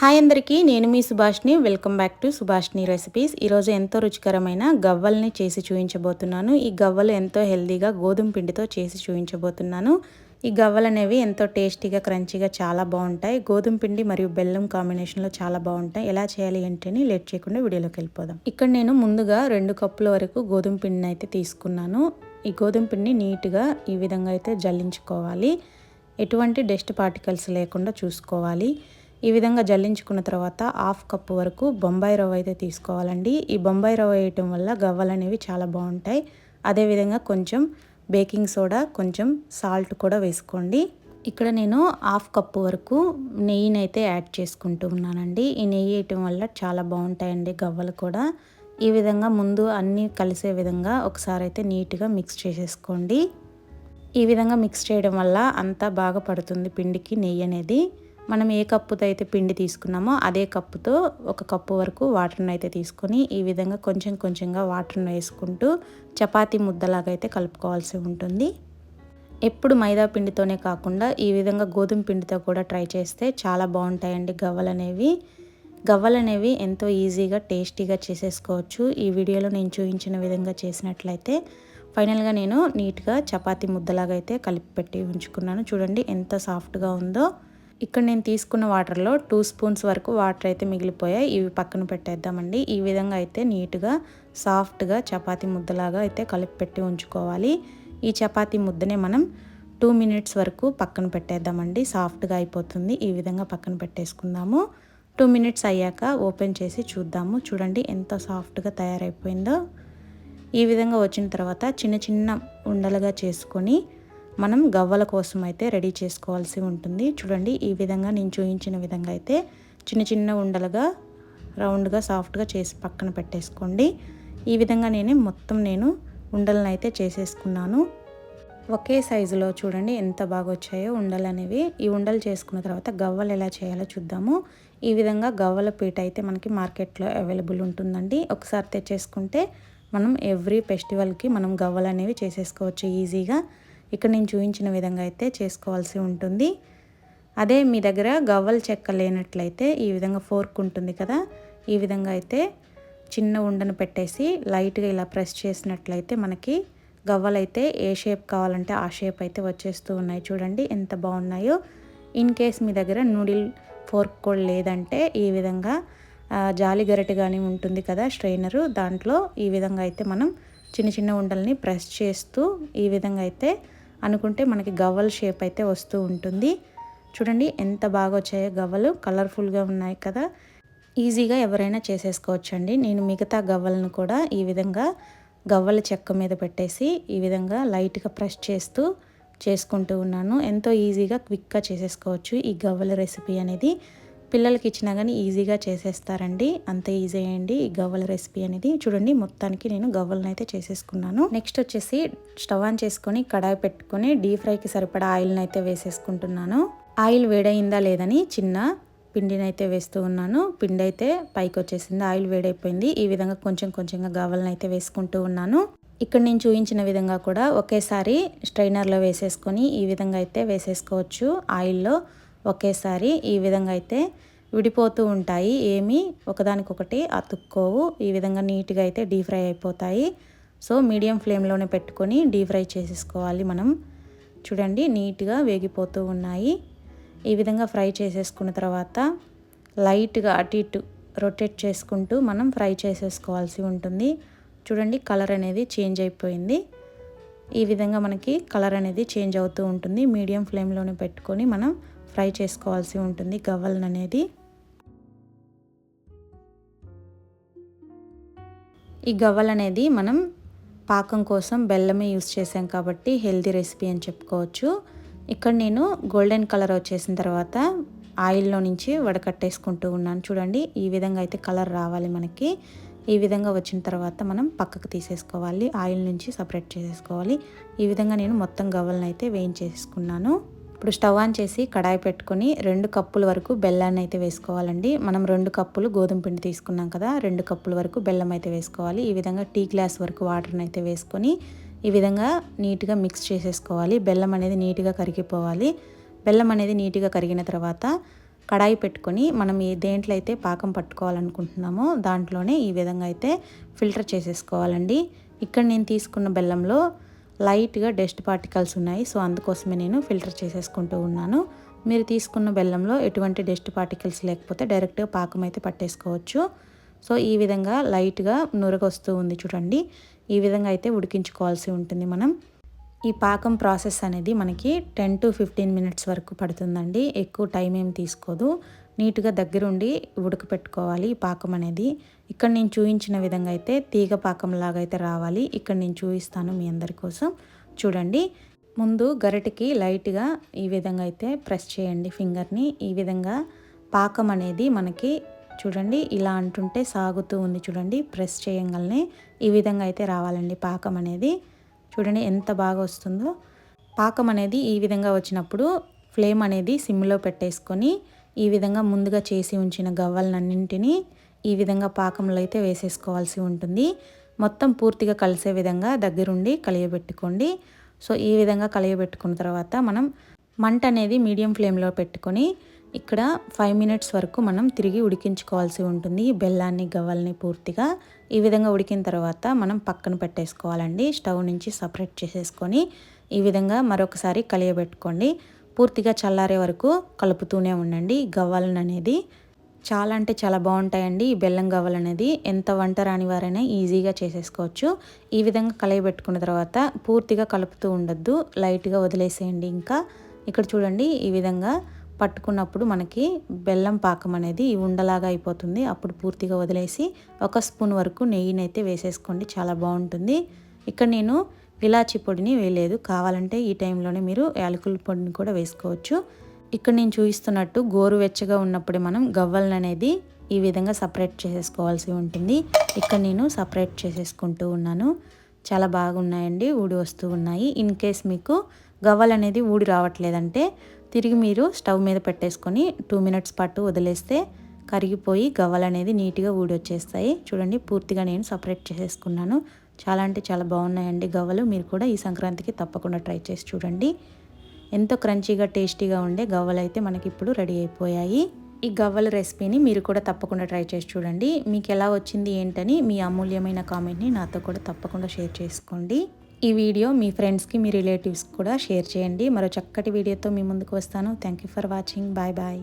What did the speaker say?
Hi అందరికీ నేను మీ Subhashni. Welcome back to Subhashni recipes. ఈరోజు ఎంతో రుచికరమైన గవ్వల్ని చేసి చూపించబోతున్నాను ఈ గవ్వలు ఎంతో హెల్దీగా గోధుమ పిండితో చేసి చూపించబోతున్నాను ఈ గవ్వలు అనేవి ఎంతో టేస్టీగా క్రంచీగా చాలా బాగుంటాయి. గోధుమ పిండి మరియు బెల్లం కాంబినేషన్లో చాలా బాగుంటాయి. ఎలా చేయాలి ఏంటని లేట్ చేయకుండా వీడియోలోకి వెళ్ళిపోదాం. ఇక్కడ నేను ముందుగా రెండు కప్పుల వరకు గోధుమ పిండిని అయితే తీసుకున్నాను. ఈ గోధుమ పిండిని నీట్గా ఈ విధంగా అయితే జల్లించుకోవాలి. ఎటువంటి డస్ట్ పార్టికల్స్ లేకుండా చూసుకోవాలి. ఈ విధంగా జల్లించుకున్న తర్వాత హాఫ్ కప్పు వరకు బొంబాయి రవ్వ అయితే తీసుకోవాలండి. ఈ బొంబాయి రవ్వ వేయటం వల్ల గవ్వలు అనేవి చాలా బాగుంటాయి. అదేవిధంగా కొంచెం బేకింగ్ సోడా కొంచెం సాల్ట్ కూడా వేసుకోండి. ఇక్కడ నేను హాఫ్ కప్పు వరకు నెయ్యిని అయితే యాడ్ చేసుకుంటూ ఉన్నానండి. ఈ నెయ్యి వేయటం వల్ల చాలా బాగుంటాయండి గవ్వలు కూడా. ఈ విధంగా ముందు అన్నీ కలిసే విధంగా ఒకసారి అయితే నీట్గా మిక్స్ చేసేసుకోండి. ఈ విధంగా మిక్స్ చేయడం వల్ల అంతా బాగా పడుతుంది పిండికి నెయ్యి అనేది. మనం ఏ కప్పుతో అయితే పిండి తీసుకున్నామో అదే కప్పుతో ఒక కప్పు వరకు వాటర్ని అయితే తీసుకొని ఈ విధంగా కొంచెం కొంచెంగా వాటర్ను వేసుకుంటూ చపాతీ ముద్దలాగా అయితే కలుపుకోవాల్సి ఉంటుంది. ఎప్పుడు మైదా పిండితోనే కాకుండా ఈ విధంగా గోధుమ పిండితో కూడా ట్రై చేస్తే చాలా బాగుంటాయండి గవ్వలు అనేవి. గవ్వలు అనేవి ఎంతో ఈజీగా టేస్టీగా చేసేసుకోవచ్చు. ఈ వీడియోలో నేను చూపించిన విధంగా చేసినట్లయితే ఫైనల్గా నేను నీట్గా చపాతీ ముద్దలాగా అయితే కలిపి పెట్టి ఉంచుకున్నాను. చూడండి ఎంత సాఫ్ట్గా ఉందో. ఇక్కడ నేను తీసుకున్న వాటర్లో టూ స్పూన్స్ వరకు వాటర్ అయితే మిగిలిపోయాయి. ఇవి పక్కన పెట్టేద్దామండి. ఈ విధంగా అయితే నీట్గా సాఫ్ట్గా చపాతీ ముద్దలాగా అయితే కలిపి పెట్టి ఉంచుకోవాలి. ఈ చపాతీ ముద్దనే మనం టూ మినిట్స్ వరకు పక్కన పెట్టేద్దామండి. సాఫ్ట్గా అయిపోతుంది. ఈ విధంగా పక్కన పెట్టేసుకుందాము. టూ మినిట్స్ అయ్యాక ఓపెన్ చేసి చూద్దాము. చూడండి ఎంత సాఫ్ట్గా తయారైపోయిందో. ఈ విధంగా వచ్చిన తర్వాత చిన్న చిన్న ఉండలుగా చేసుకొని మనం గవ్వల కోసం అయితే రెడీ చేసుకోవాల్సి ఉంటుంది. చూడండి ఈ విధంగా నేను చూపించిన విధంగా అయితే చిన్న చిన్న ఉండలుగా రౌండ్గా సాఫ్ట్గా చేసి పక్కన పెట్టేసుకోండి. ఈ విధంగా నేను మొత్తం నేను ఉండలను అయితే చేసేసుకున్నాను. ఒకే సైజులో చూడండి ఎంత బాగా వచ్చాయో ఉండలు అనేవి. ఈ ఉండలు చేసుకున్న తర్వాత గవ్వలు ఎలా చేయాలో చూద్దాము. ఈ విధంగా గవ్వల పీట అయితే మనకి మార్కెట్లో అవైలబుల్ ఉంటుందండి. ఒకసారి తెచ్చేసుకుంటే మనం ఎవ్రీ ఫెస్టివల్కి మనం గవ్వలు అనేవి చేసేసుకోవచ్చు ఈజీగా. ఇక్కడ నేను చూపించిన విధంగా అయితే చేసుకోవాల్సి ఉంటుంది. అదే మీ దగ్గర గవ్వల చెక్క లేనట్లయితే ఈ విధంగా ఫోర్క్ ఉంటుంది కదా ఈ విధంగా అయితే చిన్న ఉండను పెట్టేసి లైట్గా ఇలా ప్రెస్ చేసినట్లయితే మనకి గవ్వలైతే ఏ షేప్ కావాలంటే ఆ షేప్ అయితే వచ్చేస్తూ ఉన్నాయి. చూడండి ఎంత బాగున్నాయో. ఇన్ కేస్ మీ దగ్గర నూడిల్ ఫోర్క్ కూడా లేదంటే ఈ విధంగా జాలి గరిటె కానీ ఉంటుంది కదా స్ట్రైనరు దాంట్లో ఈ విధంగా అయితే మనం చిన్న చిన్న ఉండల్ని ప్రెస్ చేస్తూ ఈ విధంగా అయితే అనుకుంటే మనకి గవ్వల షేప్ అయితే వస్తూ ఉంటుంది. చూడండి ఎంత బాగా వచ్చాయో గవ్వలు. కలర్ఫుల్గా ఉన్నాయి కదా. ఈజీగా ఎవరైనా చేసేసుకోవచ్చండి. నేను మిగతా గవ్వలను కూడా ఈ విధంగా గవ్వల చెక్క మీద పెట్టేసి ఈ విధంగా లైట్గా ప్రెస్ చేస్తూ చేసుకుంటూ ఉన్నాను. ఎంతో ఈజీగా క్విక్గా చేసేసుకోవచ్చు ఈ గవ్వల రెసిపీ అనేది. పిల్లలకి ఇచ్చినా కానీ ఈజీగా చేసేస్తారండి. అంత ఈజీ అయ్యండి. ఈ గవ్వల రెసిపీ అనేది చూడండి మొత్తానికి నేను గవ్వలను అయితే చేసేసుకున్నాను. నెక్స్ట్ వచ్చేసి స్టవ్ ఆన్ చేసుకొని కడాయి పెట్టుకొని డీప్ ఫ్రైకి సరిపడా ఆయిల్ని అయితే వేసేసుకుంటున్నాను. ఆయిల్ వేడైందా లేదని చిన్న పిండిని అయితే వేస్తూ ఉన్నాను. పిండి అయితే పైకి వచ్చేసింది ఆయిల్ వేడైపోయింది. ఈ విధంగా కొంచెం కొంచెంగా గవ్వలను అయితే వేసుకుంటూ ఉన్నాను. ఇక్కడ నేను చూపించిన విధంగా కూడా ఒకేసారి స్ట్రైనర్లో వేసేసుకొని ఈ విధంగా అయితే వేసేసుకోవచ్చు. ఆయిల్లో ఒకేసారి ఈ విధంగా అయితే విడిపోతూ ఉంటాయి. ఏమీ ఒకదానికొకటి అతుక్కోవు. ఈ విధంగా నీట్గా అయితే డీప్ ఫ్రై అయిపోతాయి. సో మీడియం ఫ్లేమ్లోనే పెట్టుకొని డీప్ ఫ్రై చేసేసుకోవాలి మనం. చూడండి నీట్గా వేగిపోతూ ఉన్నాయి. ఈ విధంగా ఫ్రై చేసేసుకున్న తర్వాత లైట్గా అటు ఇటు రొటేట్ చేసుకుంటూ మనం ఫ్రై చేసేసుకోవాల్సి ఉంటుంది. చూడండి కలర్ అనేది చేంజ్ అయిపోయింది. ఈ విధంగా మనకి కలర్ అనేది చేంజ్ అవుతూ ఉంటుంది. మీడియం ఫ్లేమ్లోనే పెట్టుకొని మనం ఫ్రై చేసుకోవాల్సి ఉంటుంది గవ్వలను అనేది. ఈ గవ్వలు అనేది మనం పాకం కోసం బెల్లమే యూస్ చేసాం కాబట్టి హెల్దీ రెసిపీ అని చెప్పుకోవచ్చు. ఇక్కడ నేను గోల్డెన్ కలర్ వచ్చేసిన తర్వాత ఆయిల్లో నుంచి వడకట్టేసుకుంటూ ఉన్నాను. చూడండి ఈ విధంగా అయితే కలర్ రావాలి మనకి. ఈ విధంగా వచ్చిన తర్వాత మనం పక్కకు తీసేసుకోవాలి. ఆయిల్ నుంచి సపరేట్ చేసేసుకోవాలి. ఈ విధంగా నేను మొత్తం గవ్వలను అయితే వేయించేసుకున్నాను. ఇప్పుడు స్టవ్ ఆన్ చేసి కడాయి పెట్టుకొని రెండు కప్పుల వరకు బెల్లాన్ని అయితే వేసుకోవాలండి. మనం రెండు కప్పులు గోధుమ పిండి తీసుకున్నాం కదా రెండు కప్పుల వరకు బెల్లం అయితే వేసుకోవాలి. ఈ విధంగా టీ గ్లాస్ వరకు వాటర్ని అయితే వేసుకొని ఈ విధంగా నీట్గా మిక్స్ చేసేసుకోవాలి. బెల్లం అనేది నీట్గా కరిగిపోవాలి. బెల్లం అనేది నీట్గా కరిగిన తర్వాత కడాయి పెట్టుకొని మనం ఏ దేంట్లో అయితే పాకం పట్టుకోవాలనుకుంటున్నామో దాంట్లోనే ఈ విధంగా అయితే ఫిల్టర్ చేసేసుకోవాలండి. ఇక్కడ నేను తీసుకున్న బెల్లంలో లైట్గా డస్ట్ పార్టికల్స్ ఉన్నాయి. సో అందుకోసమే నేను ఫిల్టర్ చేసేసుకుంటూ ఉన్నాను. మీరు తీసుకున్న బెల్లంలో ఎటువంటి డస్ట్ పార్టికల్స్ లేకపోతే డైరెక్ట్గా పాకం అయితే పట్టేసుకోవచ్చు. సో ఈ విధంగా లైట్గా నురగొస్తూ ఉంది చూడండి. ఈ విధంగా అయితే ఉడికించుకోవాల్సి ఉంటుంది మనం. ఈ పాకం ప్రాసెస్ అనేది మనకి టెన్ టు ఫిఫ్టీన్ మినిట్స్ వరకు పడుతుందండి. ఎక్కువ టైం ఏం తీసుకోదు. నీట్గా దగ్గరుండి ఉడకపెట్టుకోవాలి ఈ పాకం అనేది. ఇక్కడ నేను చూపించిన విధంగా అయితే తీగ పాకంలాగా అయితే రావాలి. ఇక్కడ నేను చూపిస్తాను మీ అందరి కోసం. చూడండి. ముందు గరిటకి లైట్గా ఈ విధంగా అయితే ప్రెస్ చేయండి ఫింగర్ని. ఈ విధంగా పాకం అనేది మనకి చూడండి ఇలా అంటుంటే సాగుతూ ఉంది చూడండి. ప్రెస్ చేయగలనే ఈ విధంగా అయితే రావాలండి పాకం అనేది. చూడండి ఎంత బాగా వస్తుందో. పాకం అనేది ఈ విధంగా వచ్చినప్పుడు ఫ్లేమ్ అనేది సిమ్లో పెట్టేసుకొని ఈ విధంగా ముందుగా చేసి ఉంచిన గవ్వలన్నింటినీ ఈ విధంగా పాకంలో అయితే వేసేసుకోవాల్సి ఉంటుంది. మొత్తం పూర్తిగా కలిసే విధంగా దగ్గరుండి కలియబెట్టుకోండి. సో ఈ విధంగా కలియబెట్టుకున్న తర్వాత మనం మంట అనేది మీడియం ఫ్లేమ్లో పెట్టుకొని ఇక్కడ ఫైవ్ మినిట్స్ వరకు మనం తిరిగి ఉడికించుకోవాల్సి ఉంటుంది. బెల్లాన్ని గవ్వల్ని పూర్తిగా ఈ విధంగా ఉడికిన తర్వాత మనం పక్కన పెట్టేసుకోవాలండి. స్టవ్ నుంచి సపరేట్ చేసేసుకొని ఈ విధంగా మరొకసారి కలియబెట్టుకోండి. పూర్తిగా చల్లారే వరకు కలుపుతూనే ఉండండి. గవ్వలను అనేది చాలా అంటే చాలా బాగుంటాయండి ఈ బెల్లం గవ్వలు అనేది. ఎంత వంట రాని వారైనా ఈజీగా చేసేసుకోవచ్చు. ఈ విధంగా కలయబెట్టుకున్న తర్వాత పూర్తిగా కలుపుతూ ఉండొద్దు. లైట్గా వదిలేసేయండి ఇంకా. ఇక్కడ చూడండి ఈ విధంగా పట్టుకున్నప్పుడు మనకి బెల్లం పాకం అనేది ఉండలాగా అయిపోతుంది. అప్పుడు పూర్తిగా వదిలేసి ఒక స్పూన్ వరకు నెయ్యినైతే వేసేసుకోండి. చాలా బాగుంటుంది. ఇక్కడ నేను ఇలాచి పొడిని వేయలేదు. కావాలంటే ఈ టైంలోనే మీరు యాలకుల పొడిని కూడా వేసుకోవచ్చు. ఇక్కడ నేను చూపిస్తున్నట్టు గోరువెచ్చగా ఉన్నప్పుడే మనం గవ్వలను అనేది ఈ విధంగా సపరేట్ చేసేసుకోవాల్సి ఉంటుంది. ఇక్కడ నేను సపరేట్ చేసేసుకుంటూ ఉన్నాను. చాలా బాగున్నాయండి ఊడి వస్తూ ఉన్నాయి. ఇన్ కేస్ మీకు గవ్వలు అనేది ఊడి రావట్లేదంటే తిరిగి మీరు స్టవ్ మీద పెట్టేసుకొని టూ మినిట్స్ పాటు వదిలేస్తే కరిగిపోయి గవ్వలు అనేది నీట్గా ఊడి వచ్చేస్తాయి. చూడండి పూర్తిగా నేను సపరేట్ చేసేసుకున్నాను. చాలా అంటే చాలా బాగున్నాయండి గవ్వలు. మీరు కూడా ఈ సంక్రాంతికి తప్పకుండా ట్రై చేసి చూడండి. ఎంతో క్రంచీగా టేస్టీగా ఉండే గవ్వలు అయితే మనకి ఇప్పుడు రెడీ అయిపోయాయి. ఈ గవ్వల రెసిపీని మీరు కూడా తప్పకుండా ట్రై చేసి చూడండి. మీకు ఎలా వచ్చింది ఏంటని మీ అమూల్యమైన కామెంట్ని నాతో కూడా తప్పకుండా షేర్ చేసుకోండి. ఈ వీడియో మీ ఫ్రెండ్స్కి మీ రిలేటివ్స్కి కూడా షేర్ చేయండి. మరో చక్కటి వీడియోతో మీ ముందుకు వస్తాను. Thank you for watching. Bye bye.